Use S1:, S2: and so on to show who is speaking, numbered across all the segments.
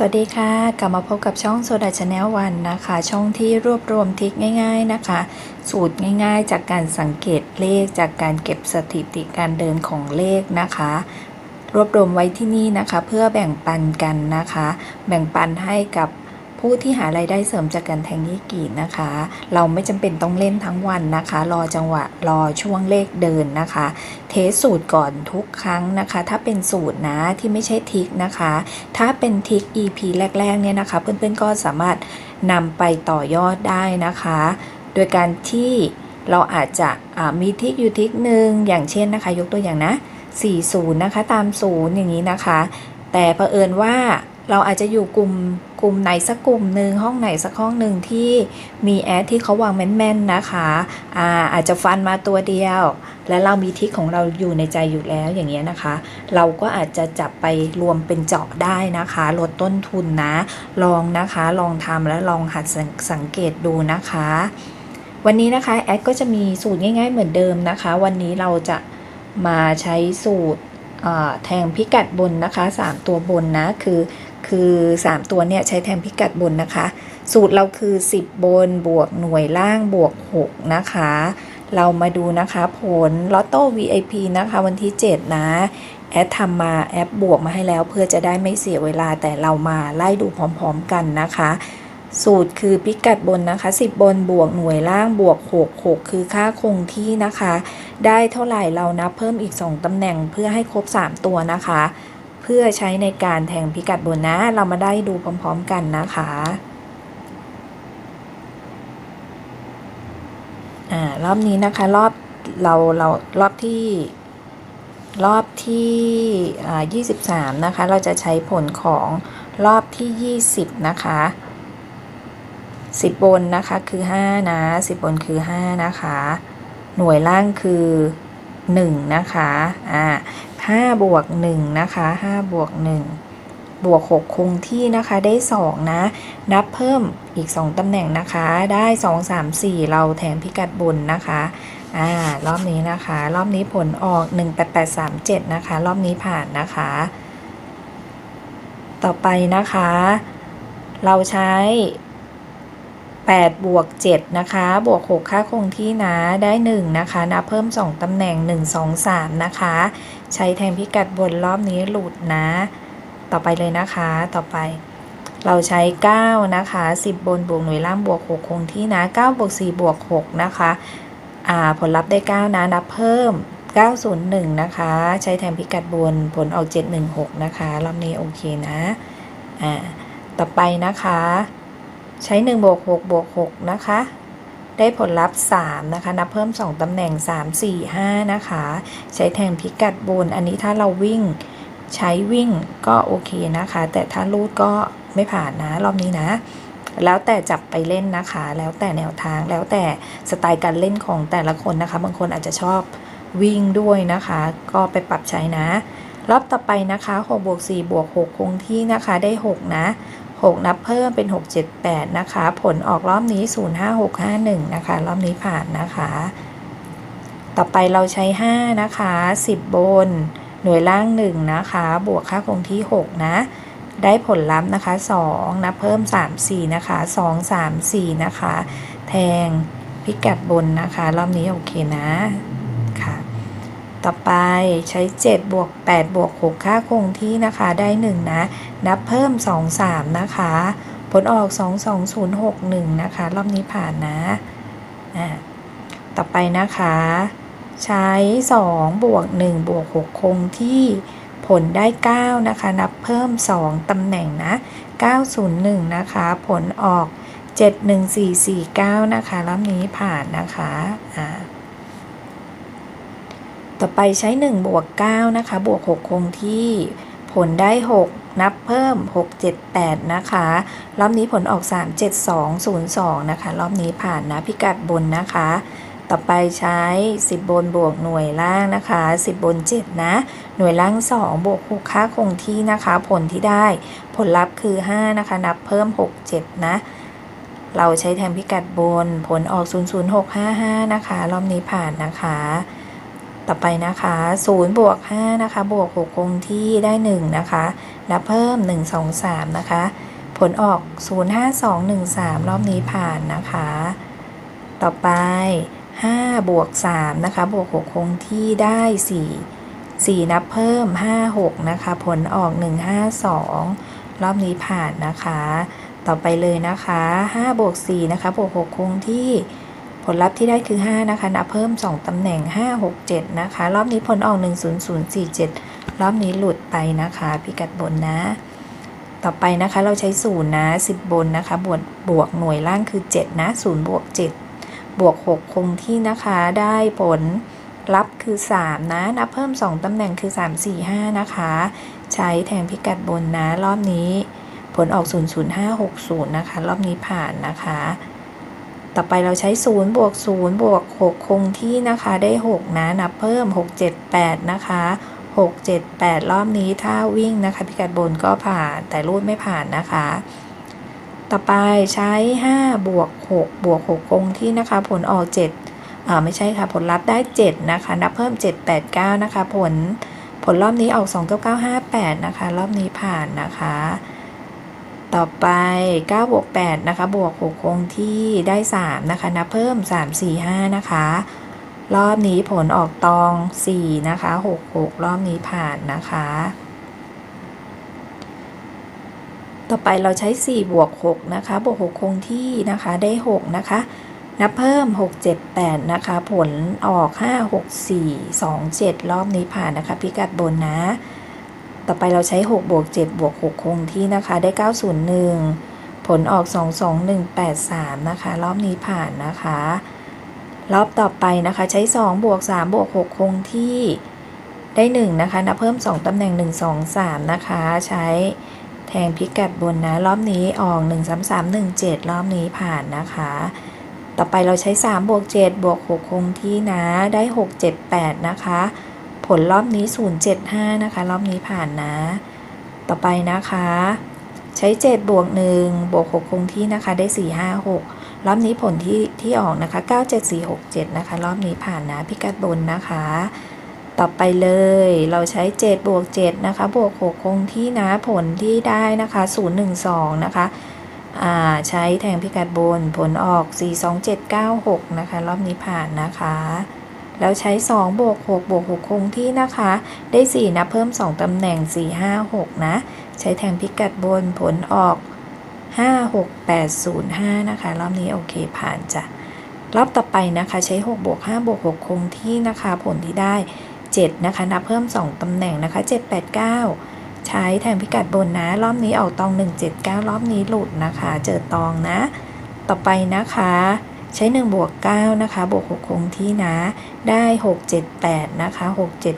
S1: สวัสดีค่ะ กลับมาพบกับช่องโซดาชาแนลวันนะคะ ช่องที่รวบรวมทิกง่าย ๆนะคะ สูตรง่ายๆ จากการสังเกตเลขจากการเก็บสถิติการเดินของเลขนะคะ รวบรวมไว้ที่นี่นะคะ เพื่อแบ่งปันกันนะคะ แบ่งปันให้กับ ผู้ที่หารายได้เสริมจากการแทงยี่กีดนะคะ เราไม่จำเป็นต้องเล่นทั้งวันนะคะ รอจังหวะรอช่วงเลขเดินนะคะ เทสสูตรก่อนทุกครั้งนะคะ ถ้าเป็นสูตรนะที่ไม่ใช่ทิกนะคะ ถ้าเป็นทิก EP แรกๆเนี่ยนะคะ เพื่อนๆก็สามารถนำไปต่อยอดได้นะคะ โดยการที่เราอาจจะมีทิกอยู่ทิกหนึ่งอย่างเช่นนะคะ ยกตัวอย่างนะ 40 นะคะ ตามศูนย์อย่างนี้นะคะ แต่เผอิญว่าเราอาจจะอยู่กลุ่ม กลุ่มไหนสักกลุ่มหนึ่งห้องไหนสักห้องหนึ่งที่มีแอดที่เขาวางแม่นๆนะคะอาอาจจะฟันมาตัวเดียว และเรามีทริกของเราอยู่ในใจอยู่แล้วอย่างเงี้ยนะคะ เราก็อาจจะจับไปรวมเป็นเจาะได้นะคะ ลดต้นทุนนะ ลองนะคะลองทำและลองหัดสังสังเกตดูนะคะวันนี้นะคะแอดก็จะมีสูตรง่าย ๆ เหมือนเดิมนะคะ วันนี้เราจะมาใช้สูตรแทงพิกัดบนนะคะ 3 ตัวบนนะคือ คือ 3 ตัวเนี่ยใช้แทงพิกัดบนนะคะ สูตรเราคือ 10 บนบวกหน่วยล่างบวก 6 นะคะ เรามาดูนะคะผลลอตโต้ VIP นะคะ วันที่ 7 นะ แอดทำมาแอปบวกมาให้แล้วเพื่อจะได้ไม่เสียเวลาแต่เรามาไล่ดูพร้อมๆกันนะคะ สูตรคือพิกัดบนนะคะ 10 บนบวกหน่วยล่างบวก 6 6 คือค่าคงที่นะคะ ได้เท่าไหร่เรานับเพิ่มอีก 2ตำแหน่งเพื่อให้ครบ 3 ตัวนะคะ พื่อใช้ในการแทงพิกัดบนนะ เรามาได้ดูพร้อมๆกันนะคะอ่ารอบนี้นะคะรอบเราเรารอบที่รอบที่อ่า23 นะคะ เราจะใช้ผลของรอบที่ 20 นะคะ 10 บนนะคะคือ 5 นะ 10 บนคือ 5 นะคะ หน่วยล่างคือ 1 นะคะ อ่า 5 บวก 1 นะคะ 5 บวก 1 บวก 6 คงที่นะคะได้ 2 นะ นับเพิ่มอีก 2ตำแหน่งนะคะ ได้ 2 3 4 เราแถมพิกัดบนนะคะ อ่า รอบนี้นะคะ รอบนี้ผลออก 18837 นะคะ รอบนี้ผ่านนะคะ ต่อไปนะคะ เราใช้ 8 บวก 7 นะคะ บวก 6 ค่าคงที่นะ ได้ 1 นะคะ นับเพิ่ม 2 ตำแหน่ง 1 2 3 นะคะ ใช้แทนพิกัดบนรอบนี้หลุดนะ ต่อไปเลยนะคะ ต่อไป เราใช้ 9 นะคะ 10 บนบวกหน่วยล่างบวก 6 คงที่นะ 9 บวก 4 บวก 6 นะคะอ่าผลลัพธ์ได้ 9 นะ นับเพิ่ม 901 นะคะ ใช้แทนพิกัดบน ผลออก 716 นะคะ รอบนี้โอเคนะ อ่า ต่อไปนะคะ ใช้1บวก6บวก6นะคะ ได้ผลลัพธ์ 3 นะคะ นับเพิ่ม 2ตำแหน่ง 3 4 5 นะคะ ใช้แทนพิกัดบน อันนี้ถ้าเราวิ่งใช้วิ่งก็โอเคนะคะ แต่ถ้าลูดก็ไม่ผ่านนะ รอบนี้นะ แล้วแต่จับไปเล่นนะคะ แล้วแต่แนวทาง แล้วแต่สไตล์การเล่นของแต่ละคนนะคะ บางคนอาจจะชอบวิ่งด้วยนะคะ ก็ไปปรับใช้นะ รอบต่อไปนะคะ6บวก4บวก6คงที่นะคะ ได้ 6 นะ 6 นับเพิ่มเป็น 6 7 8 นะคะ ผลออกรอบนี้ 0 5 6 5 1 นะคะ รอบนี้ผ่านนะคะ ต่อไปเราใช้ 5 นะคะ 10 บน หน่วยล่าง 1 นะคะ บวกค่าคงที่ 6 นะ ได้ผลลัพธ์นะคะ 2 นับเพิ่ม 3 4 นะคะ 2 3 4 นะคะ แทงพิกัดบนนะคะ รอบนี้โอเคนะค่ะ ต่อไปใช้ 7 บวก 8 บวก 6 ค่าคงที่นะคะได้ 1 นะ นับเพิ่ม 2 3 นะคะ ผลออก 2 2 0 6 1 นะคะ รอบนี้ผ่านนะอ่าต่อไปนะคะ ใช้ 2 บวก 1 บวก 6 คงที่ผลได้ 9 นะคะ นับเพิ่ม 2 ตำแหน่งนะ 901 นะคะ ผลออก 71449 นะคะรอบนี้ผ่านนะคะอ่า ต่อไปใช้ 1 บวก 9 นะคะ บวก 6 คงที่ ผลได้ 6 นับเพิ่ม 6 7 8 นะคะ รอบนี้ผลออก 3 7 2 0 2 นะคะ รอบนี้ผ่านนะพิกัดบนนะคะ ต่อไปใช้ 10 บนบวกหน่วยล่างนะคะ 10 บน 7 นะ หน่วยล่าง 2 บวก 6 ค่าคงที่นะคะ ผลที่ได้ ผลลัพธ์คือ 5 นะคะ นับเพิ่ม 6 7 นะเราใช้แทนพิกัดบน ผลออก 00655 นะคะ รอบนี้ผ่านนะคะ ต่อไปนะคะ0บวก5นะคะบวก6คงที่ได้ 1 นะคะนับเพิ่ม 1 2 3 นะคะ ผลออก 0 5 2 1 3 รอบนี้ผ่านนะคะ ต่อไป5บวก3นะคะบวก6คงที่ได้ 4 4 นับเพิ่ม 5 6 นะคะ ผลออก 1 5 2 รอบนี้ผ่านนะคะ ต่อไปเลยนะคะ5บวก4นะคะบวก6คงที่ ลลัพธ์ที่ได้คือ 5 นะคะ นับเพิ่ม 2 ตำแหน่ง 5 6 7 นะคะ รอบนี้ผลออก 10047 รอบนี้หลุดไปนะคะ พิกัดบนนะ ต่อไปนะคะเราใช้ศูนย์นะ 10 บนนะคะ บวกบวกหน่วยล่างคือ 7 นะ0บวก 7 บวก 6 คงที่นะคะ ได้ผลลัพธ์คือ 3 นะ นับเพิ่ม 2 ตำแหน่งคือ 3 4 5 นะคะ ใช้แทนพิกัดบนนะ รอบนี้ผลออก 00560 นะคะ รอบนี้ผ่านนะคะ ต่อไปเราใช้0บวก0บวก6คงที่นะคะได้ 6 นะ นับเพิ่ม 6 7 8 นะคะ 6 7 8 รอบนี้ถ้าวิ่งนะคะ พิกัดบนก็ผ่านแต่รูดไม่ผ่านนะคะ ต่อไปใช้ 5 บวก 6 บวก 6 คงที่นะคะ ผลออก 7อ่าไม่ใช่ค่ะ ผลลัพธ์ได้ 7 นะคะ นับเพิ่ม 7 8 9 นะคะ ผลผลรอบนี้ออก 2 9 9 5 8 นะคะ รอบนี้ผ่านนะคะ ต่อไป9บวก8นะคะ บวก6คงที่ได้ 3 นะคะ นับเพิ่ม 3 4 5 นะคะ รอบนี้ผลออกตอง 4 นะคะ 6 6 รอบนี้ผ่านนะคะ ต่อไปเราใช้ 4 บวก 6 นะคะ บวก 6 คงที่นะคะ ได้ 6 นะคะ นับเพิ่ม 6 7 8 นะคะ ผลออก 5 6 4 2 7 รอบนี้ผ่านนะคะ พิกัดบนนะ ต่อไปเราใช้6บวก7บวก6คงที่นะคะได้ 901 ผลออก 2 2 1 8 3 นะคะ รอบนี้ผ่านนะคะ รอบต่อไปนะคะใช้ 2 บวก3บวก6คงที่ได้ 1 นะคะนับเพิ่ม 2 ตำแหน่ง 1 2 3 นะคะ ใช้แทงพิกัดบนนะ รอบนี้ออก 1 3 3 1 7 รอบนี้ผ่านนะคะ ต่อไปเราใช้ 3 บวก 7 บวก 6 คงที่นะ ได้ 6 7 8 นะคะ ผลรอบนี้ 075 นะคะ รอบนี้ผ่านนะ ต่อไปนะคะ ใช้ 7 บวก 1 บวก 6 คงที่นะคะ ได้ 4 5 6 รอบนี้ผลที่ที่ออกนะคะ 97467 นะคะ รอบนี้ผ่านนะพิกัดบนนะคะ ต่อไปเลย เราใช้ 7 บวก 7 นะคะ บวก 6 คงที่นะผลที่ได้นะคะ 012 นะคะอ่าใช้แทงพิกัดบน ผลออก 42796 นะคะ รอบนี้ผ่านนะคะ แล้วใช้2บวก6บวก6คงที่นะคะ ได้ 4 นะ เพิ่ม 2ตำแหน่ง 4 5 6 นะ ใช้แทงพิกัดบนผลออก 5 6 8 0 5 นะคะ รอบนี้โอเคผ่านจ้ะ รอบต่อไปนะคะ ใช้ 6 บวก 5 บวก 6 คงที่นะคะ ผลที่ได้ 7 นะคะ นับเพิ่ม 2ตำแหน่งนะคะ 7 8 9 ใช้แทงพิกัดบนนะ รอบนี้ออกตอง 179 รอบนี้หลุดนะคะ เจอตองนะ ต่อไปนะคะ ใช้ 1 บวก 9 นะคะ บวก 6 คงที่นะ ได้ 6 7 8 นะคะ 6 7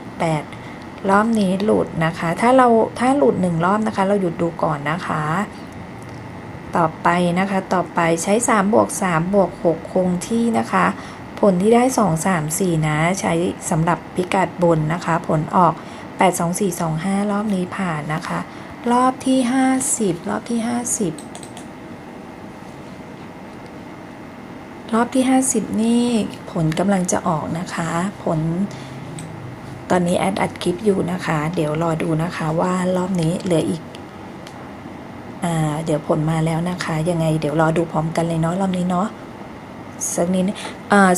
S1: 8 รอบนี้หลุดนะคะ ถ้าเราถ้าหลุด 1 รอบนะคะ เราหยุดดูก่อนนะคะ ต่อไปนะคะ ต่อไปใช้ 3 บวก 3 บวก 6 คงที่นะคะ ผลที่ได้ 2 3 4 นะ ใช้สำหรับพิกัดบนนะคะ ผลออก 8 2 4 2 5 รอบนี้ผ่านนะคะ รอบที่ 50 รอบที่ 50 รอบที่ 50 นี่ผลกำลังจะออกนะคะ ผลตอนนี้แอดอัดคลิปอยู่นะคะ เดี๋ยวรอดูนะคะว่ารอบนี้เหลืออีกอ่าเดี๋ยวผลมาแล้วนะคะ ยังไงเดี๋ยวรอดูพร้อมกันเลยเนาะรอบนี้เนาะสักนิด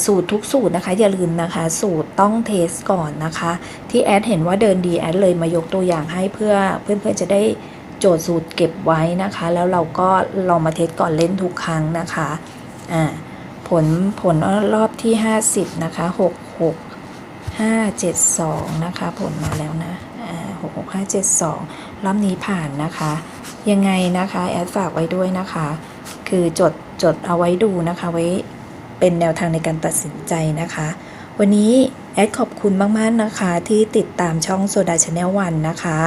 S1: สูตรทุกสูตรนะคะ อย่าลืมนะคะ สูตรต้องเทสก่อนนะคะ ที่แอดเห็นว่าเดินดีแอดเลยมายกตัวอย่างให้เพื่อเพื่อนๆจะได้โจทย์สูตรเก็บไว้นะคะ แล้วเราก็ลองมาเทสก่อนเล่นทุกครั้งนะคะอ่า ลผลรอบที่ 50 นะคะ 6 6 5 7 2 นะคะ ผลมาแล้วนะอ่า6 6 5 7 2รอบนี้ผ่านนะคะ ยังไงนะคะ แอดฝากไว้ด้วยนะคะ คือจดจดเอาไว้ดูนะคะ ไว้เป็นแนวทางในการตัดสินใจนะคะ วันนี้แอดขอบคุณมาก ๆ นะคะที่ติดตามช่องโซดาชาแนลวันนะคะ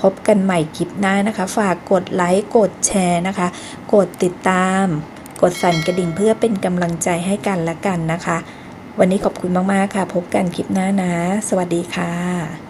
S1: พบกันใหม่คลิปหน้านะคะ ฝากกดไลค์ กดแชร์นะคะ กดติดตาม กดสั่นกระดิ่งเพื่อเป็นกำลังใจให้กันและกันนะคะ วันนี้ขอบคุณมาก ๆ ค่ะ พบกันคลิปหน้านะ สวัสดีค่ะ